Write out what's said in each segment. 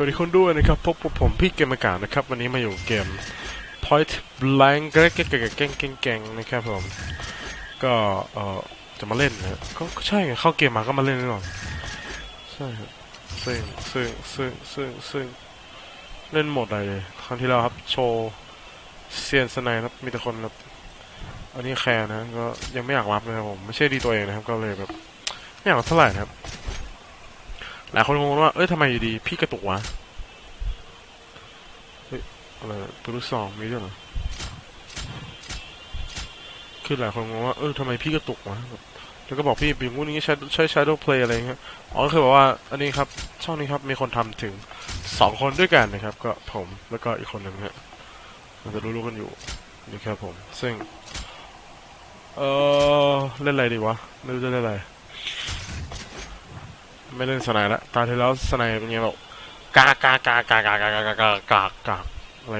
สวัสดีคนด้วยนะครับ พบกับผมพี่เกมอากาศนะครับ วันนี้มาอยู่เกม Point Blank แกล้งแกล้งแกล้งแกงแกล้งนะครับผม ก็เออจะมาเล่นนะก็ก็ใช่ไงเข้าเกมมาก็มาเล่นแน่นอนใช่ครับซึ่งซึ่งซึ่งซึ่งซึ่งเล่นหมดเลย ครั้งที่แล้วครับโชว์เซียนสไนด์ครับมีแต่คนแบบอันนี้แคร์นะก็ยังไม่อยากรับนะครับผมไม่ใช่ดีตัวเองนะครับก็เลยแบบไม่อยากรับเท่าไหร่นะครับ หลายคนงงว่า เอ้ยทำไมอยู่ดี พี่กระตุกวะ เฮ้ย อะไรปืนลูกซองมีด้วยเหรอ คือหลายคนงงว่า เออทำไมพี่กระตุกวะ แล้วก็บอกพี่ปีงูนี้ใช้ใช้ Shadow Play อะไรเงี้ย อ๋อคือแบบว่า อันนี้ครับ ช่องนี้ครับ มีคนทำถึงสองคนด้วยกันนะครับ ก็ผมแล้วก็อีกคนหนึ่งฮะมันจะรู้ๆกันอยู่นี่ครับผม ซึ่ง เออเล่นอะไรดีวะ ไม่รู้จะเล่นอะไร ไม่เล่นสไนด์ละตาที่แล้วสไนด์เป็นไงแบบกากากากากากากากากากาอะไร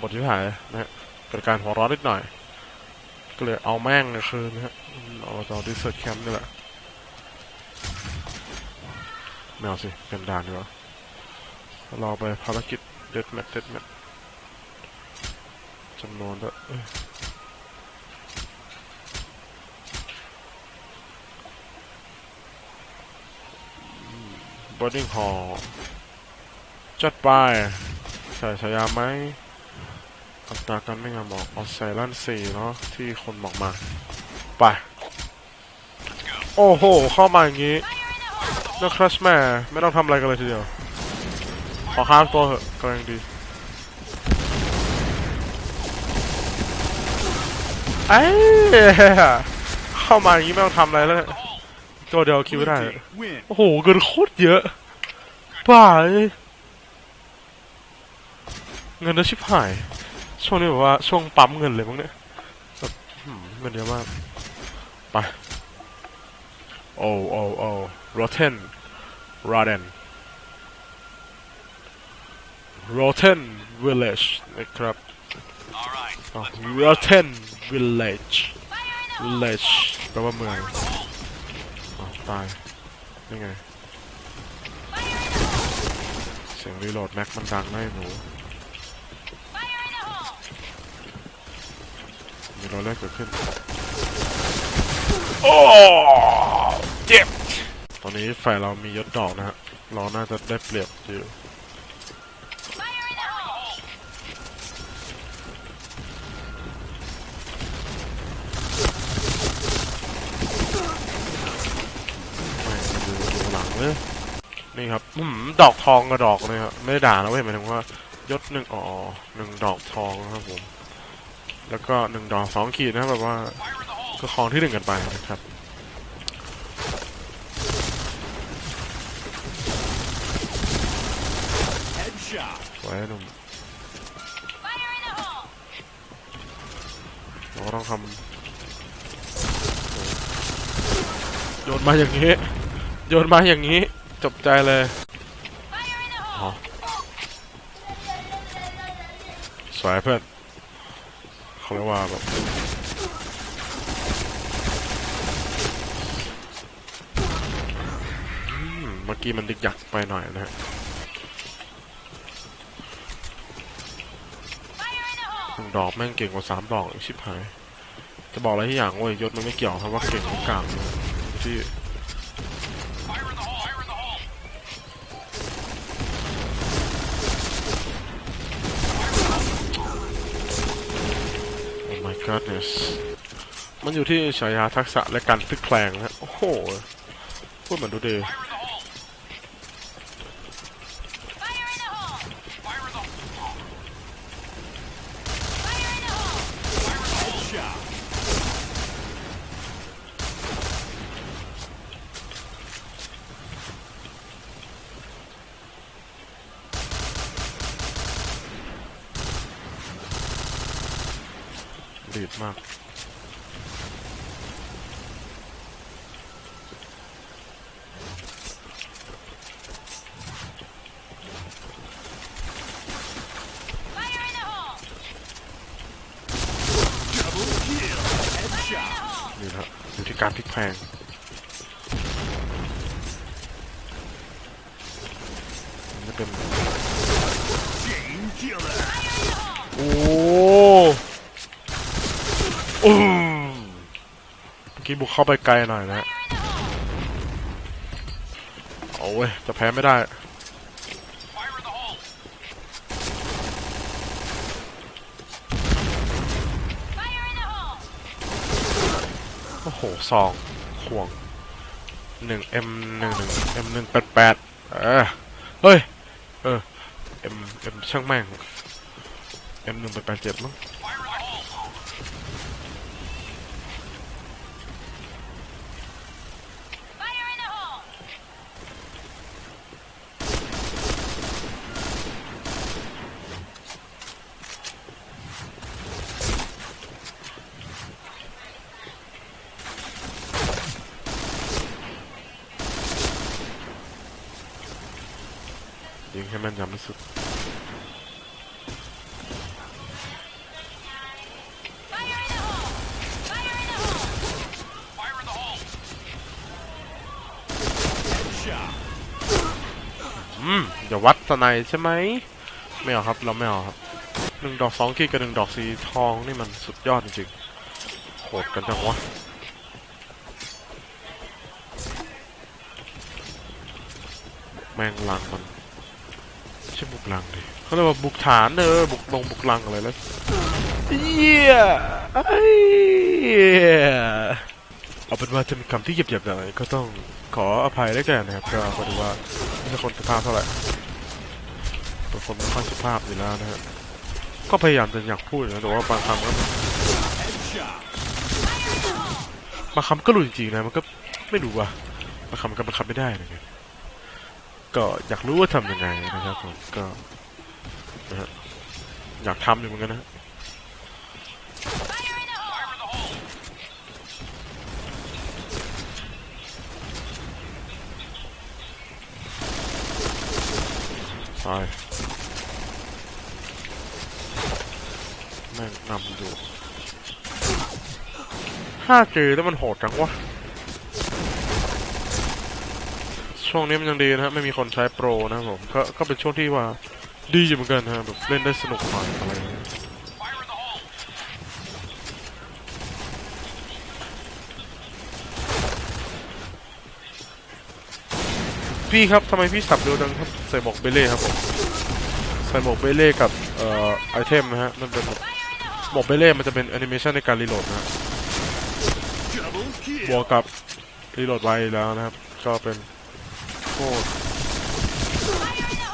บทที่ถ่ายนะฮะเกิดการหัวร้อนนิดหน่อย ก็เลยเอาแม่งในคืนนะฮะเอาจอดิเซอร์แคมป์นี่แหละไม่เอาสิเป็นด่านดีกว่าเราไปภารกิจเด็ดแมทเด็ดแมทจำนวนด้ว บอดดิ้งฮอจัดไป ใส่ฉายาไหมอัตราการไม่งามบอกเอาใส่ลั่นสี่เนาะที่คนบอกมา ไป โอ้โห เข้ามาอย่างนี้นักครัชแม่ไม่ต้องทำอะไรกันเลยทีเดียว ขอค้างตัวเหอะกำลังดีไอ้เข้ามาอย่างนี้ไม่ต้องทำอะไรแล้ว ตัวเดียวคิวได้ Win. โอ้โหเงินโคตรเยอะบ้าเอ้ยเงินเยอะชิบหาย ช่วงนี้แบบว่าช่วงปั๊มเงินเลยมั้งเนี่ยแบบหืมเงินเยอะมาก ไป โอ้โอ้โอ้ rotten rotten rotten village นะครับ All right. อ๋อ rotten village village แปลว่าเมืองอ๋อ ตาย นี่ไง เสียงรีโหลดแม็กมันดังไอ้หนูมีรอยแรกเกิดขึ้น โอ้เจ็บ ตอนนี้ฝ่ายเรามียศดอกนะฮะ เราน่าจะได้เปรียบอยู่ เลยนี่ครับอืมดอกทองกับดอกเลยครับไม่ได้ด่านะเว้ยหมายถึงว่ายศหนึ่งอ๋อหนึ่งดอกทองนะครับผม แล้วก็หนึ่งดอกสองขีดนะแบบว่าก็ของที่หนึ่งกันไปนะครับไว้หนุ่มเราต้องทำโยนมาอย่างนี้ โยนมาอย่างนี้จบใจเลยอ๋อสวยเพื่อนเขาเรียกว่าแบบอืมเมื่อกี้มันดิกยักไปหน่อยนะฮะหนึ่งดอกแม่งเก่งกว่าสามดอกอีกชิบหาย จะบอกอะไรที่อย่างเว้ยยศมันไม่เกี่ยวครับว่าเก่งหรือกลางที่ goodness มันอยู่ที่ฉายาทักษะและการพลิกแปลงนะโอ้โห พูดเหมือนดูดี Fire in the hole. Fire in the Headshot. ดีดมาก Double kill. Headshot. นี่นะอยู่ที่การพลิกแพลงเป็น Chain killer. โอ้อืมเมื่อ กี้บุกเข้าไปไกลหน่อยนะฮะเอาเว้ยจะแพ้ไม่ได้โอ้โหสองห่วงหนึ่ง M หนึ่งหนึ่ง M หนึ่งแปดแปดเออเฮ้ย เออ M M ช่างแม่ง M หนึ่งแปดแปดเจ็ดมั้ง Fire in the hole. Fire in the hole! ยิง ให้แม่นยำที่สุดอืมอย่าวัดสไนใช่ไหมไม่เอาครับเราไม่เอาครับหนึ่งดอกสองขีดกับหนึ่งดอกสีทองนี่มันสุดยอดจริงๆโหดกันจังวะแมงลังมัน ใช่บุกลังดิเขาเรียกว่าบุกฐานเออบุกลงบุกลังอะไรแล้วเยี่ยไอ้เหี้ยเอาเป็นว่าจะมีคำที่เหยียบๆหน่อยก็ต้องขออภัยได้แก่นะครับก็พอดีว่าไม่ใช่คนสุภาพเท่าไหร่เป็นคนไม่ค่อยสุภาพอยู่แล้วนะฮะก็พยายามจะอยากพูดนะแต่ว่าบางคำก็ Headshot. บางคำก็หลุดจริงๆนะมันก็ไม่รู้ว่ะบางคำมันก็บังคับไม่ได้นะไง ก็อยากรู้ว่าทำยังไงนะครับผมก็นะฮะอยากทำอยู่เหมือนกันนะ Fire in the hole! ตายแม่งนำอยู่ 5G แล้วมันโหดจังวะ ช่วงนี้มันยังดีนะฮะไม่มีคนใช้โปรนะครับผมก็ก็เป็นช่วงที่ว่าดีอยู่เหมือนกันนะฮะแบบเล่นได้สนุกหน่อยอะไรอย่างเงี้ยพี่ครับทำไมพี่สับเร็วจังครับใส่หมวกเบเล่ครับผมใส่หมวกเบเล่กับเอ่อไอเทมนะฮะมันเป็นหมวกเบเล่มันจะเป็นแอนิเมชันในการรีโหลดนะฮะบวกกับรีโหลดไวแล้วนะครับ ก็เป็น โคตร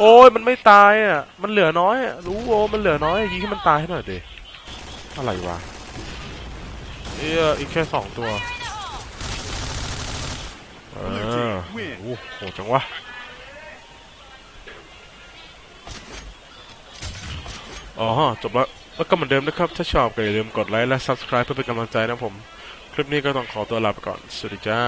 โอ้ยมันไม่ตายอะ มันเหลือน้อยอะรู้โอ้มันเหลือน้อยยิงให้มันตายให้หน่อยดิอะไรวะเอ้ยอีกแค่สองตัวเออโอ้โหจังวะอ๋อจบแล้วแล้วก็เหมือนเดิมนะครับ ถ้าชอบก็อย่าลืมกดไลค์และ subscribe เพื่อเป็นกำลังใจนะผม คลิปนี้ก็ต้องขอตัวลาไปก่อน สวัสดีจ้า